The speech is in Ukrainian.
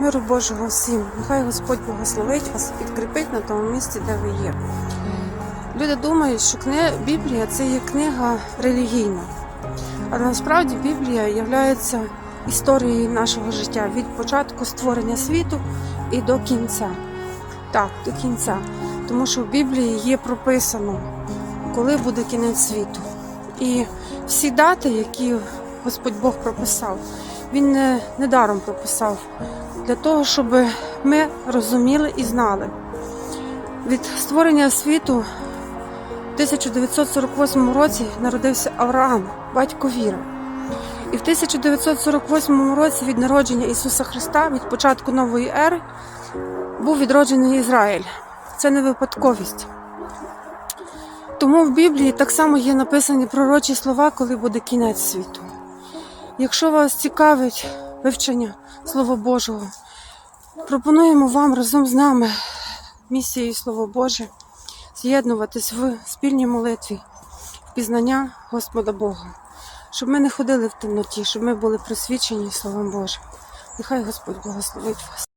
Миру Божого всім. Нехай Господь благословить вас підкріпить на тому місці, де ви є. Люди думають, що книга Біблія це є книга релігійна. Але насправді Біблія є історією нашого життя від початку створення світу і до кінця. Так, до кінця. Тому що в Біблії є прописано, коли буде кінець світу. І всі дати, які Господь Бог прописав, Він не, не даром прописав для того, щоб ми розуміли і знали. Від створення світу в 1948 році народився Авраам, батько віри. І в 1948 році від народження Ісуса Христа, від початку нової ери, був відроджений Ізраїль. Це не випадковість. Тому в Біблії так само є написані пророчі слова, коли буде кінець світу. Якщо вас цікавить вивчення Слова Божого, пропонуємо вам разом з нами місією Слово Боже з'єднуватись в спільній молитві, в пізнання Господа Бога, щоб ми не ходили в темноті, щоб ми були просвічені Словом Божим. Нехай Господь благословить вас.